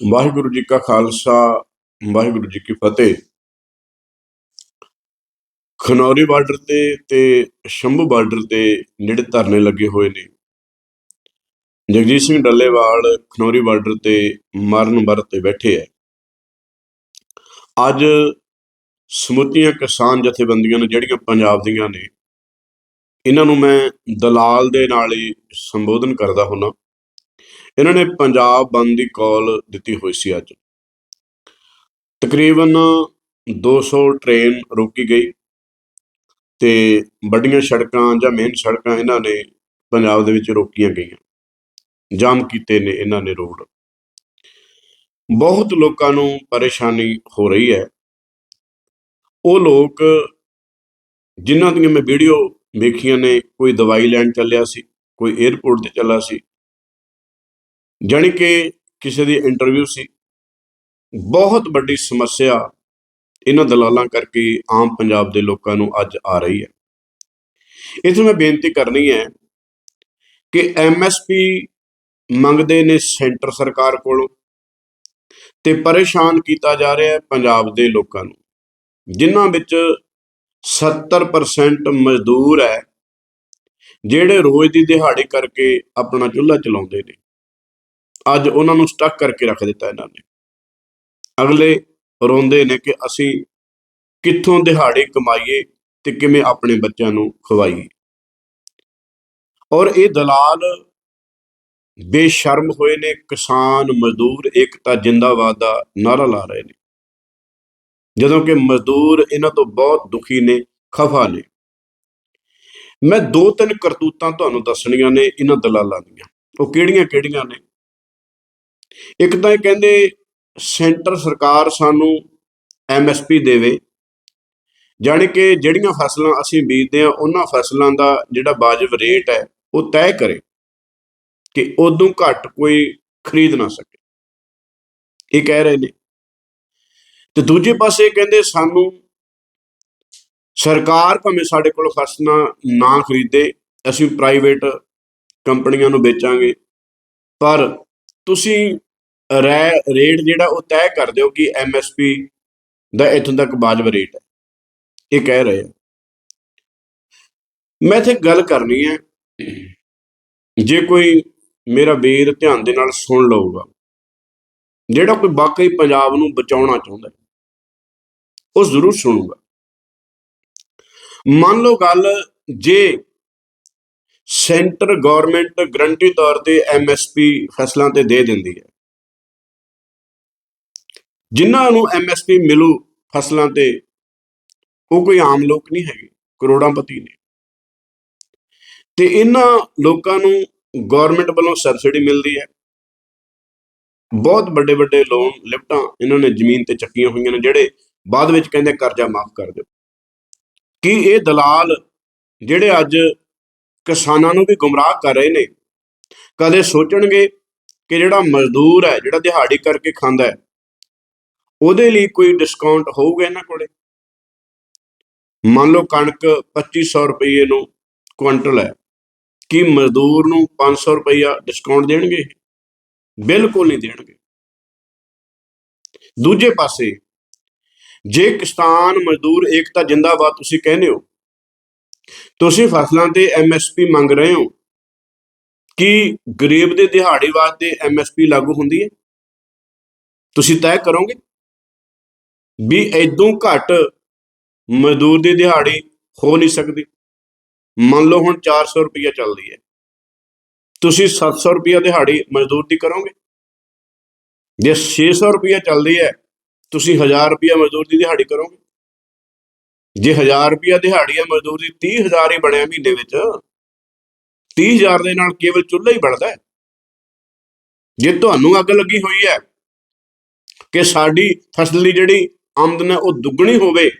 ਵਾਹਿਗੁਰੂ ਜੀ ਕਾ ਖਾਲਸਾ, ਵਾਹਿਗੁਰੂ ਜੀ ਕੀ ਫਤਿਹ। ਖਨੌਰੀ ਬਾਰਡਰ ਤੇ ਤੇ ਸ਼ੰਭੂ ਬਾਰਡਰ ਤੇ ਜਿਹੜੇ ਧਰਨੇ ਲੱਗੇ ਹੋਏ ਨੇ। ਜਗਜੀਤ ਸਿੰਘ ਡੱਲੇਵਾਲ ਖਨੌਰੀ ਬਾਰਡਰ ਤੇ ਮਰਨ ਵਰਤ ਤੇ ਬੈਠੇ ਐ ਅੱਜ ਸਮੁੱਚੀਆਂ ਕਿਸਾਨ ਜਥੇਬੰਦੀਆਂ ਨੇ, ਜਿਹੜੀਆਂ ਪੰਜਾਬ ਦੀਆਂ ਨੇ, ਇਹਨਾਂ ਨੂੰ ਮੈਂ ਦਲਾਲ ਦੇ ਨਾਲ ਹੀ ਸੰਬੋਧਨ ਕਰਦਾ ਹੁੰਨਾ। ਇਹਨਾਂ ਨੇ ਪੰਜਾਬ ਬੰਦ ਦੀ ਕਾਲ ਦਿੱਤੀ ਹੋਈ ਸੀ ਅੱਜ। ਤਕਰੀਬਨ 200 ਟ੍ਰੇਨ ਰੋਕੀ ਗਈ ਤੇ ਵੱਡੀਆਂ ਸੜਕਾਂ ਜਾਂ ਮੇਨ ਸੜਕਾਂ ਇਹਨਾਂ ਨੇ ਪੰਜਾਬ ਦੇ ਵਿੱਚ ਰੋਕੀਆਂ ਗਈਆਂ। ਜਾਮ ਕੀਤੇ ਨੇ ਇਹਨਾਂ ਨੇ ਰੋਡ। ਬਹੁਤ ਲੋਕਾਂ ਨੂੰ ਪਰੇਸ਼ਾਨੀ ਹੋ ਰਹੀ ਹੈ। ਉਹ ਲੋਕ ਜਿਨ੍ਹਾਂ ਦੀਆਂ ਮੈਂ ਵੀਡੀਓ ਵੇਖੀਆਂ ਨੇ, ਕੋਈ ਦਵਾਈ ਲੈਣ ਚੱਲਿਆ ਸੀ, ਕੋਈ 에ਅਰਪੋਰਟ ਤੇ ਚੱਲਾ ਸੀ ਜਾਣੀ ਕਿ ਕਿਸੇ ਦੀ ਇੰਟਰਵਿਊ ਸੀ। ਬਹੁਤ ਵੱਡੀ ਸਮੱਸਿਆ ਇਹਨਾਂ ਦਲਾਲਾਂ ਕਰਕੇ ਆਮ ਪੰਜਾਬ ਦੇ ਲੋਕਾਂ ਨੂੰ ਅੱਜ ਆ ਰਹੀ ਹੈ। ਇਥੇ ਮੈਂ ਬੇਨਤੀ ਕਰਨੀ ਹੈ ਕਿ ਐਮਐਸਪੀ ਮੰਗਦੇ ਨੇ ਸੈਂਟਰ ਸਰਕਾਰ ਕੋਲੋਂ ਤੇ ਪਰੇਸ਼ਾਨ ਕੀਤਾ ਜਾ ਰਿਹਾ ਹੈ ਪੰਜਾਬ ਦੇ ਲੋਕਾਂ ਨੂੰ, ਜਿਨ੍ਹਾਂ ਵਿੱਚ 70% ਮਜ਼ਦੂਰ ਹੈ, ਜਿਹੜੇ ਰੋਜ਼ ਦੀ ਦਿਹਾੜੀ ਕਰਕੇ ਆਪਣਾ ਚੁੱਲ੍ਹਾ ਚਲਾਉਂਦੇ ਨੇ। ਅੱਜ ਉਹਨਾਂ ਨੂੰ ਸਟਕ ਕਰਕੇ ਰੱਖ ਦਿੱਤਾ ਇਹਨਾਂ ਨੇ। ਅਗਲੇ ਰੋਂਦੇ ਨੇ ਕਿ ਅਸੀਂ ਕਿੱਥੋਂ ਦਿਹਾੜੇ ਕਮਾਈਏ ਤੇ ਕਿਵੇਂ ਆਪਣੇ ਬੱਚਿਆਂ ਨੂੰ ਖਵਾਈਏ। ਔਰ ਇਹ ਦਲਾਲ ਬੇਸ਼ਰਮ ਹੋਏ ਨੇ, ਕਿਸਾਨ, ਮਜ਼ਦੂਰ ਏਕਤਾ ਜਿੰਦਾਬਾਦ ਦਾ ਨਾਰਾ ਲਾ ਰਹੇ ਨੇ। ਜਦੋਂ ਕਿ ਮਜ਼ਦੂਰ ਇਹਨਾਂ ਤੋਂ ਬਹੁਤ ਦੁਖੀ ਨੇ, ਖਫਾ ਨੇ। ਮੈਂ ਦੋ ਤਿੰਨ ਕਰਤੂਤਾਂ ਤੁਹਾਨੂੰ ਦੱਸਣੀਆਂ ਨੇ ਇਹਨਾਂ ਦਲਾਲਾਂ ਦੀਆਂ। ਉਹ ਕਿਹੜੀਆਂ ਕਿਹੜੀਆਂ ਨੇ? ਇੱਕ ਤਾਂ ਇਹ ਕਹਿੰਦੇ ਸੈਂਟਰ ਸਰਕਾਰ ਸਾਨੂੰ ਐਮਐਸਪੀ ਦੇਵੇ, ਜਾਣੀ ਕਿ ਜਿਹੜੀਆਂ ਫਸਲਾਂ ਅਸੀਂ ਬੀਜਦੇ ਆ ਉਹਨਾਂ ਫਸਲਾਂ ਦਾ ਜਿਹੜਾ ਵਾਜਬ ਰੇਟ ਹੈ, ਉਹ ਤੈਅ ਕਰੇ ਕਿ ਉਦੋਂ ਘੱਟ ਕੋਈ ਖਰੀਦ ਨਾ ਸਕੇ। ਇਹ ਕਹਿ ਰਹੇ ਨੇ। ਤੇ ਦੂਜੇ ਪਾਸੇ ਕਹਿੰਦੇ ਸਾਨੂੰ ਸਰਕਾਰ ਭਾਵੇਂ ਸਾਡੇ ਕੋਲ ਫਸਲਾਂ ਨਾ ਖਰੀਦੇ, ਅਸੀਂ ਪ੍ਰਾਈਵੇਟ ਕੰਪਨੀਆਂ ਨੂੰ ਵੇਚਾਂਗੇ, ਪਰ ਤੁਸੀਂ ਰੈ- ਰੇਟ ਜਿਹੜਾ ਉਹ ਤੈਅ ਕਰ ਦਿਓ ਕਿ ਐਮਐਸਪੀ ਦਾ ਇਥੋਂ ਤੱਕ ਵਾਜਬ ਰੇਟ ਹੈ। ਇਹ ਕਹਿ ਰਹੇ ਆ। ਮੈਂ ਇੱਥੇ ਗੱਲ ਕਰਨੀ ਹੈ। ਜੇ ਕੋਈ ਮੇਰਾ ਵੀਰ ਧਿਆਨ ਦੇ ਨਾਲ ਸੁਣ ਲਊਗਾ, ਜਿਹੜਾ ਕੋਈ ਵਾਕਈ ਪੰਜਾਬ ਨੂੰ ਬਚਾਉਣਾ ਚਾਹੁੰਦਾ ਉਹ ਜ਼ਰੂਰ ਸੁਣੂਗਾ। ਮੰਨ ਲਓ ਗੱਲ ਜੇ ਸੈਂਟਰ ਗਵਰਨਮੈਂਟ ਗਰੰਟੀ ਤੌਰ ਤੇ ਐਮਐਸਪੀ ਫਸਲਾਂ ਤੇ ਦੇ ਦਿੰਦੀ ਹੈ ਜਿਨ੍ਹਾਂ ਨੂੰ ਐਮਐਸਪੀ ਮਿਲੂ ਫਸਲਾਂ ਤੇ, ਉਹ ਕੋਈ ਆਮ ਲੋਕ ਨਹੀਂ ਹੈਗੇ ਕਰੋੜਾਂਪਤੀ ਨੇ। ਤੇ ਇਹਨਾਂ ਲੋਕਾਂ ਨੂੰ ਗਵਰਨਮੈਂਟ ਵੱਲੋਂ ਸਬਸਿਡੀ ਮਿਲਦੀ ਹੈ। ਬਹੁਤ ਵੱਡੇ ਵੱਡੇ ਲੋਨ ਲਿਫਟਾਂ ਇਹਨਾਂ ਨੇ ਜ਼ਮੀਨ ਤੇ ਚੱਕੀਆਂ ਹੋਈਆਂ ਨੇ, ਜਿਹੜੇ ਬਾਅਦ ਵਿੱਚ ਕਹਿੰਦੇ ਕਰਜ਼ਾ ਮਾਫ ਕਰ ਦਿਓ। ਕੀ ਇਹ ਦਲਾਲ ਜਿਹੜੇ ਅੱਜ ਕਿਸਾਨਾਂ ਨੂੰ ਵੀ ਗੁੰਮਰਾਹ ਕਰ ਰਹੇ ਨੇ, ਕਦੇ ਸੋਚਣਗੇ ਕਿ ਜਿਹੜਾ ਮਜ਼ਦੂਰ ਹੈ, ਜਿਹੜਾ ਦਿਹਾੜੀ ਕਰਕੇ ਖਾਂਦਾ ਹੈ ਉਹਦੇ ਲਈ ਕੋਈ ਡਿਸਕਾਊਂਟ ਹੋਊਗਾ ਇਹਨਾਂ ਕੋਲੇ? ਮੰਨ ਲਓ ਕਣਕ 2500 ਰੁਪਏ ਨੂੰ ਕੁਇੰਟਲ ਹੈ, ਕੀ ਮਜ਼ਦੂਰ ਨੂੰ 500 ਰੁਪਇਆ ਡਿਸਕਾਊਂਟ ਦੇਣਗੇ ਬਿਲਕੁਲ ਨਹੀਂ ਦੇਣਗੇ। ਦੂਜੇ ਪਾਸੇ, ਜੇ ਕਿਸਾਨ, ਮਜ਼ਦੂਰ, ਏਕਤਾ, ਜਿੰਦਾਬਾਦ ਤੁਸੀਂ ਕਹਿੰਦੇ ਹੋ, ਤੁਸੀਂ ਫਸਲਾਂ ਤੇ ਐਮਐਸਪੀ ਮੰਗ ਰਹੇ ਹੋ, ਕਿ ਗਰੀਬ ਦੇ ਦਿਹਾੜੀ ਵਾਸਤੇ ਐਮਐਸਪੀ ਲਾਗੂ ਹੁੰਦੀ ਹੈ? ਤੁਸੀਂ ਤੈਅ ਕਰੋਗੇ? ਵੀ ਐਦੋਂ ਘੱਟ ਮਜ਼ਦੂਰ ਦੀ ਦਿਹਾੜੀ ਹੋ ਨਹੀਂ ਸਕਦੀ। ਮੰਨ ਲਓ ਹੁਣ 400 ਰੁਪਇਆ ਚੱਲਦੀ ਹੈ। ਤੁਸੀਂ 700 ਰੁਪਇਆ ਦਿਹਾੜੀ ਮਜ਼ਦੂਰ ਦੀ ਕਰੋਗੇ? ਜੇ 600 ਰੁਪਇਆ ਚੱਲਦੀ ਹੈ, ਤੁਸੀਂ 1000 ਰੁਪਇਆ ਮਜ਼ਦੂਰ ਦੀ ਦਿਹਾੜੀ ਕਰੋਗੇ? ਜੇ 1000 ਰੁਪਇਆ ਦਿਹਾੜੀ ਹੈ, ਮਜ਼ਦੂਰ ਦੀ 30000 ਹੀ ਬਣਿਆ ਮਹੀਨੇ ਵਿੱਚ 30000 ਦੇ ਨਾਲ ਕੇਵਲ ਚੁੱਲ੍ਹਾ ਹੀ ਬਣਦਾ ਜੇ ਤੁਹਾਨੂੰ ਅੱਗ ਲੱਗੀ ਹੋਈ ਹੈ ਕਿ ਸਾਡੀ ਫਸਲ ਦੀ ਜਿਹੜੀ ਆਮਦਨ ਹੈ ਉਹ ਦੁੱਗਣੀ ਹੋਵੇ,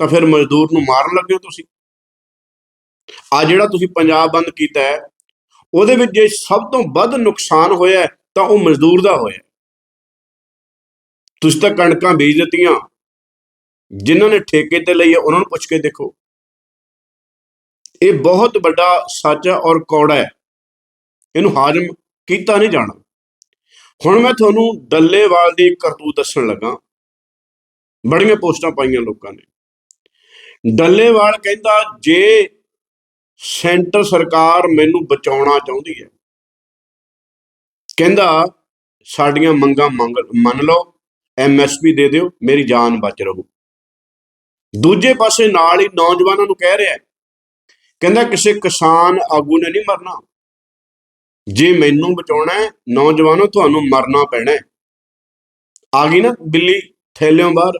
ਤਾਂ ਫਿਰ ਮਜ਼ਦੂਰ ਨੂੰ ਮਾਰਨ ਲੱਗੇ ਹੋ ਤੁਸੀਂ। ਆ ਜਿਹੜਾ ਤੁਸੀਂ ਪੰਜਾਬ ਬੰਦ ਕੀਤਾ ਹੈ, ਉਹਦੇ ਵਿੱਚ ਜੇ ਸਭ ਤੋਂ ਵੱਧ ਨੁਕਸਾਨ ਹੋਇਆ ਤਾਂ ਉਹ ਮਜ਼ਦੂਰ ਦਾ ਹੋਇਆ ਤੁਸੀਂ ਤਾਂ ਕਣਕਾਂ ਬੀਜ ਦਿੱਤੀਆਂ, ਜਿਨ੍ਹਾਂ ਨੇ ਠੇਕੇ ਤੇ ਲਈ ਹੈ, ਉਹਨਾਂ ਨੂੰ ਪੁੱਛ ਕੇ ਦੇਖੋ। ਇਹ ਬਹੁਤ ਵੱਡਾ ਸੱਚ ਹੈ ਔਰ ਕੌੜਾ ਹੈ। ਇਹਨੂੰ ਹਾਜ਼ਮ ਕੀਤਾ ਨਹੀਂ ਜਾਣਾ। ਹੁਣ ਮੈਂ ਤੁਹਾਨੂੰ ਡੱਲੇਵਾਲ ਦੀ ਕਰਤੂਤ ਦੱਸਣ ਲੱਗਾ। ਬੜੀਆਂ ਪੋਸਟਾਂ ਪਾਈਆਂ ਲੋਕਾਂ ਨੇ। ਡੱਲੇਵਾਲ ਕਹਿੰਦਾ, ਜੇ ਸੈਂਟਰ ਸਰਕਾਰ ਮੈਨੂੰ ਬਚਾਉਣਾ ਚਾਹੁੰਦੀ ਹੈ, ਕਹਿੰਦਾ, ਸਾਡੀਆਂ ਮੰਗਾਂ ਮੰਗ, ਮੰਨ ਲਓ ਐਮਐਸਪੀ ਦੇ ਦਿਓ, ਮੇਰੀ ਜਾਨ ਬਚ ਰਹੂ। ਦੂਜੇ ਪਾਸੇ ਨਾਲ ਹੀ ਨੌਜਵਾਨਾਂ ਨੂੰ ਕਹਿ ਰਿਹਾ ਕਹਿੰਦਾ, ਕਿਸੇ ਕਿਸਾਨ ਆਗੂ ਨੇ ਨਹੀਂ ਮਰਨਾ। ਜੇ ਮੈਨੂੰ ਬਚਾਉਣਾ ਹੈ, ਨੌਜਵਾਨੋ, ਤੁਹਾਨੂੰ ਮਰਨਾ ਪੈਣਾ ਹੈ। ਆ ਗਈ ਨਾ ਬਿੱਲੀ ਥੈਲਿਓਂ ਬਾਹਰ।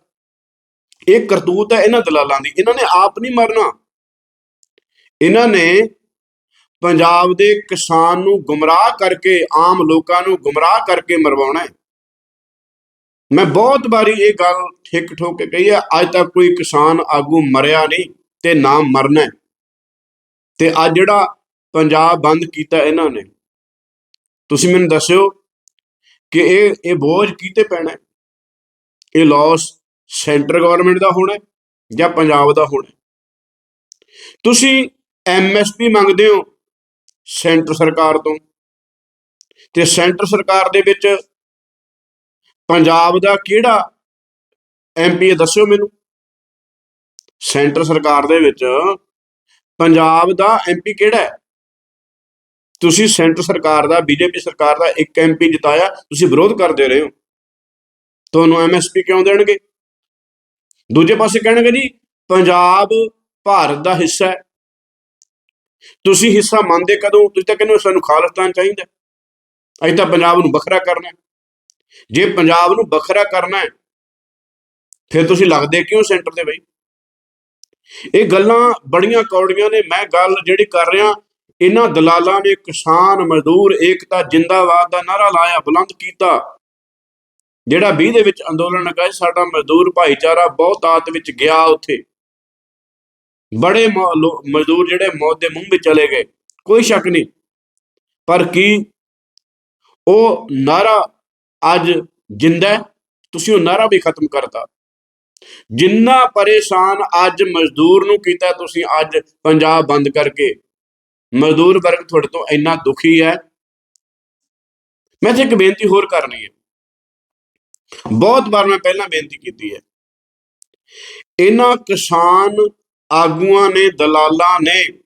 ਇਹ ਕਰਤੂਤ ਹੈ ਇਹਨਾਂ ਦਲਾਲਾਂ ਦੀ। ਇਹਨਾਂ ਨੇ ਆਪ ਨਹੀਂ ਮਰਨਾ। ਇਹਨਾਂ ਨੇ ਪੰਜਾਬ ਦੇ ਕਿਸਾਨ ਨੂੰ ਗੁੰਮਰਾਹ ਕਰਕੇ, ਆਮ ਲੋਕਾਂ ਨੂੰ ਗੁੰਮਰਾਹ ਕਰਕੇ ਮਰਵਾਉਣਾ ਹੈ। ਮੈਂ ਬਹੁਤ ਵਾਰੀ ਇਹ ਗੱਲ ਠਿੱਕ ਠੋਕ ਕੇ ਕਹੀ ਹੈ, ਅੱਜ ਤੱਕ ਕੋਈ ਕਿਸਾਨ ਆਗੂ ਮਰਿਆ ਨਹੀਂ ਤੇ ਨਾ ਮਰਨਾ ਤੇ ਅੱਜ ਜਿਹੜਾ ਪੰਜਾਬ ਬੰਦ ਕੀਤਾ ਇਹਨਾਂ ਨੇ, ਤੁਸੀਂ ਮੈਨੂੰ ਦੱਸਿਓ ਕਿ ਇਹ ਇਹ ਬੋਝ ਕਿਤੇ ਪੈਣਾ ਇਹ ਲਾਸ ਸੈਂਟਰ ਗਵਰਨਮੈਂਟ ਦਾ ਹੋਣਾ ਜਾਂ ਪੰਜਾਬ ਦਾ ਹੋਣਾ ਹੈ? ਤੁਸੀਂ ਐਮਐਸਪੀ ਮੰਗਦੇ ਹੋ ਸੈਂਟਰ ਸਰਕਾਰ ਤੋਂ, ਤੇ ਸੈਂਟਰ ਸਰਕਾਰ ਦੇ ਵਿੱਚ ਪੰਜਾਬ ਦਾ ਕਿਹੜਾ ਐਮਪੀ ਦੱਸਿਓ ਮੈਨੂੰ? ਸੈਂਟਰ ਸਰਕਾਰ ਦੇ ਵਿੱਚ ਪੰਜਾਬ ਦਾ ਐਮਪੀ ਕਿਹੜਾ ਹੈ? ਤੁਸੀਂ ਸੈਂਟਰ ਸਰਕਾਰ ਦਾ, ਬੀਜੇਪੀ ਸਰਕਾਰ ਦਾ ਇੱਕ ਐਮਪੀ ਜਿਤਾਇਆ, ਤੁਸੀਂ ਵਿਰੋਧ ਕਰਦੇ ਰਹੇ ਹੋ। ਤੁਹਾਨੂੰ ਐਮਐਸਪੀ ਕਿਉਂ ਦੇਣਗੇ? ਦੂਜੇ ਪਾਸੇ ਕਹਿਣਗੇ ਜੀ, ਪੰਜਾਬ ਭਾਰਤ ਦਾ ਹਿੱਸਾ ਹੈ। ਤੁਸੀਂ ਹਿੱਸਾ ਮੰਨਦੇ ਕਦੋਂ? ਤੁਸੀਂ ਤਾਂ ਕਹਿੰਦੇ ਹੋ ਸਾਨੂੰ ਖਾਲਿਸਤਾਨ ਚਾਹੀਦਾ ਅਸੀਂ ਤਾਂ ਪੰਜਾਬ ਨੂੰ ਵੱਖਰਾ ਕਰਨਾ ਜੇ ਪੰਜਾਬ ਨੂੰ ਵੱਖਰਾ ਕਰਨਾ ਹੈ, ਫਿਰ ਤੁਸੀਂ ਲੱਗਦੇ ਕਿਉਂ ਸੈਂਟਰ ਦੇ ਬਈ? ਇਹ ਗੱਲਾਂ ਬੜੀਆਂ ਕੌੜੀਆਂ ਨੇ। ਮੈਂ ਗੱਲ ਜਿਹੜੀ ਕਰ ਰਿਹਾ, ਇਹਨਾਂ ਦਲਾਲਾਂ ਨੇ ਕਿਸਾਨ, ਮਜ਼ਦੂਰ, ਏਕਤਾ, ਜਿੰਦਾਬਾਦ ਦਾ ਨਾਰਾ ਲਾਇਆ, ਬੁਲੰਦ ਕੀਤਾ। ਜਿਹੜਾ 20 ਦੇ ਵਿੱਚ ਅੰਦੋਲਨ ਲਗਾਇਆ ਸਾਡਾ ਮਜ਼ਦੂਰ ਭਾਈਚਾਰਾ ਬਹੁਤ ਆਤ ਵਿੱਚ ਗਿਆ ਉੱਥੇ। ਬੜੇ ਮਜ਼ਦੂਰ ਜਿਹੜੇ ਮੌਤ ਦੇ ਮੂੰਹ ਵਿੱਚ ਚਲੇ ਗਏ। ਕੋਈ ਸ਼ੱਕ ਨਹੀਂ। ਪਰ ਕੀ ਉਹ ਨਾਰਾ ਅੱਜ ਜਿੰਦਾ ਤੁਸੀਂ ਉਹ ਨਾਰਾ ਵੀ ਖਤਮ ਕਰਤਾ। ਜਿੰਨਾ ਪਰੇਸ਼ਾਨ ਅੱਜ ਮਜ਼ਦੂਰ ਨੂੰ ਕੀਤਾ ਤੁਸੀਂ ਅੱਜ ਪੰਜਾਬ ਬੰਦ ਕਰਕੇ। ਮਜ਼ਦੂਰ ਵਰਗ ਤੁਹਾਡੇ ਤੋਂ ਇੰਨਾ ਦੁਖੀ ਹੈ। ਮੈਂ ਤੇ ਇੱਕ ਬੇਨਤੀ ਹੋਰ ਕਰਨੀ ਹੈ। ਬਹੁਤ ਵਾਰ ਮੈਂ ਪਹਿਲਾਂ ਬੇਨਤੀ ਕੀਤੀ ਹੈ। ਇਹਨਾਂ ਕਿਸਾਨ ਆਗੂਆਂ ਨੇ, ਦਲਾਲਾਂ ਨੇ,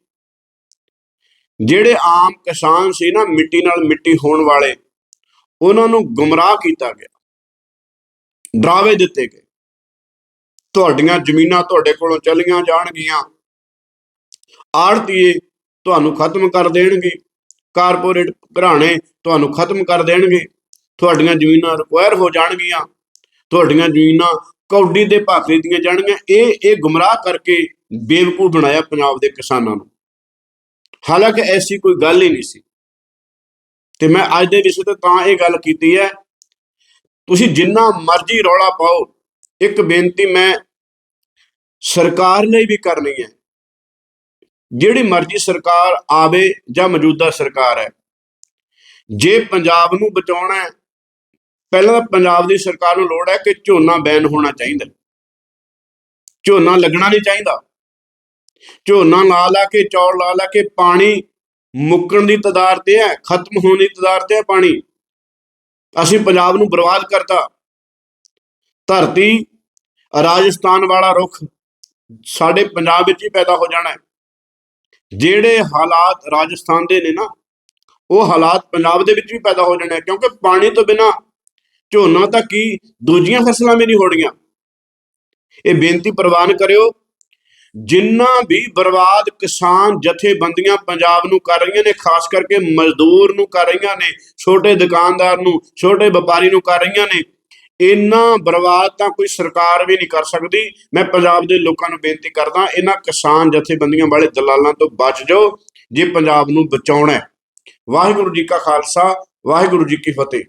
ਜਿਹੜੇ ਆਮ ਕਿਸਾਨ ਸੀ ਨਾ, ਮਿੱਟੀ ਨਾਲ ਮਿੱਟੀ ਹੋਣ ਵਾਲੇ, ਉਹਨਾਂ ਨੂੰ ਗੁੰਮਰਾਹ ਕੀਤਾ ਗਿਆ। ਡਰਾਵੇ ਦਿੱਤੇ ਗਏ। ਤੁਹਾਡੀਆਂ ਜ਼ਮੀਨਾਂ ਤੁਹਾਡੇ ਕੋਲੋਂ ਚਲੀਆਂ ਜਾਣਗੀਆਂ। ਆੜਤੀਏ ਤੁਹਾਨੂੰ ਖਤਮ ਕਰ ਦੇਣਗੇ। ਕਾਰਪੋਰੇਟ ਘਰਾਣੇ ਤੁਹਾਨੂੰ ਖਤਮ ਕਰ ਦੇਣਗੇ। ਤੁਹਾਡੀਆਂ ਜ਼ਮੀਨਾਂ ਰਿਕੁਆਇਰ ਹੋ ਜਾਣਗੀਆਂ, ਤੁਹਾਡੀਆਂ ਜ਼ਮੀਨਾਂ ਕੌਡੀ ਦੇ ਭਾਅ ਖਰੀਦੀਆਂ ਜਾਣਗੀਆਂ। ਇਹ ਇਹ ਗੁੰਮਰਾਹ ਕਰਕੇ ਬੇਵਕੂਫ ਬਣਾਇਆ ਪੰਜਾਬ ਦੇ ਕਿਸਾਨਾਂ ਨੂੰ। ਹਾਲਾਂਕਿ ਐਸੀ ਕੋਈ ਗੱਲ ਹੀ ਨਹੀਂ ਸੀ। ਤੇ ਮੈਂ ਅੱਜ ਦੇ ਵਿਸ਼ੇ ਤੇ ਤਾਂ ਇਹ ਗੱਲ ਕੀਤੀ ਹੈ, ਤੁਸੀਂ ਜਿੰਨਾ ਮਰਜ਼ੀ ਰੌਲਾ ਪਾਓ, ਇੱਕ ਬੇਨਤੀ ਮੈਂ ਸਰਕਾਰ ਲਈ ਵੀ ਕਰਨੀ ਹੈ। ਜਿਹੜੀ ਮਰਜ਼ੀ ਸਰਕਾਰ ਆਵੇ ਜਾਂ ਮੌਜੂਦਾ ਸਰਕਾਰ ਹੈ, ਜੇ ਪੰਜਾਬ ਨੂੰ ਬਚਾਉਣਾ ਹੈ ਪਹਿਲਾਂ ਤਾਂ ਪੰਜਾਬ ਦੀ ਸਰਕਾਰ ਨੂੰ ਲੋੜ ਹੈ ਕਿ ਝੋਨਾ ਬੈਨ ਹੋਣਾ ਚਾਹੀਦਾ। ਝੋਨਾ ਲੱਗਣਾ ਨਹੀਂ ਚਾਹੀਦਾ। ਝੋਨਾ ਲਾ ਲਾ ਕੇ, ਚੌਲ ਲਾ ਲਾ ਕੇ, ਪਾਣੀ ਮੁੱਕਣ ਦੀ ਤਦਾਰ ਤੇ ਹੈ, ਖਤਮ ਹੋਣ ਦੀ ਤਦਾਰ ਤੇ ਹੈ ਪਾਣੀ। ਅਸੀਂ ਪੰਜਾਬ ਨੂੰ ਬਰਬਾਦ ਕਰਤਾ। ਧਰਤੀ, ਰਾਜਸਥਾਨ ਵਾਲਾ ਰੁੱਖ, ਸਾਡੇ ਪੰਜਾਬ ਵਿੱਚ ਹੀ ਪੈਦਾ ਹੋ ਜਾਣਾ ਹੈ। ਜਿਹੜੇ ਹਾਲਾਤ ਰਾਜਸਥਾਨ ਦੇ ਨੇ ਨਾ, ਉਹ ਹਾਲਾਤ ਪੰਜਾਬ ਦੇ ਵਿੱਚ ਵੀ ਪੈਦਾ ਹੋ ਜਾਣੇ ਆ, ਕਿਉਂਕਿ ਪਾਣੀ ਤੋਂ ਬਿਨਾ ਝੋਨਾ ਤਾਂ ਕੀ? ਦੂਜੀਆਂ ਫਸਲਾਂ ਵੀ ਨਹੀਂ ਹੋਣੀਆਂ ਇਹ ਬੇਨਤੀ ਪ੍ਰਵਾਨ ਕਰਿਓ, ਜਿੰਨਾ ਵੀ ਬਰਬਾਦ ਕਿਸਾਨ ਜਥੇਬੰਦੀਆਂ ਪੰਜਾਬ ਨੂੰ ਕਰ ਰਹੀਆਂ ਨੇ, ਖਾਸ ਕਰਕੇ ਮਜ਼ਦੂਰ ਨੂੰ ਕਰ ਰਹੀਆਂ ਨੇ, ਛੋਟੇ ਦੁਕਾਨਦਾਰ ਨੂੰ, ਛੋਟੇ ਵਪਾਰੀ ਨੂੰ ਕਰ ਰਹੀਆਂ ਨੇ, ਇੰਨਾ ਬਰਬਾਦ ਤਾਂ ਕੋਈ ਸਰਕਾਰ ਵੀ ਨਹੀਂ ਕਰ ਸਕਦੀ। ਮੈਂ ਪੰਜਾਬ ਦੇ ਲੋਕਾਂ ਨੂੰ ਬੇਨਤੀ ਕਰਦਾ, ਇਹਨਾਂ ਕਿਸਾਨ ਜਥੇਬੰਦੀਆਂ ਵਾਲੇ ਦਲਾਲਾਂ ਤੋਂ ਬਚ ਜਾਓ, ਜੇ ਪੰਜਾਬ ਨੂੰ ਬਚਾਉਣਾ ਹੈ। ਵਾਹਿਗੁਰੂ ਜੀ ਕਾ ਖਾਲਸਾ, ਵਾਹਿਗੁਰੂ ਜੀ ਕੀ ਫਤਿਹ।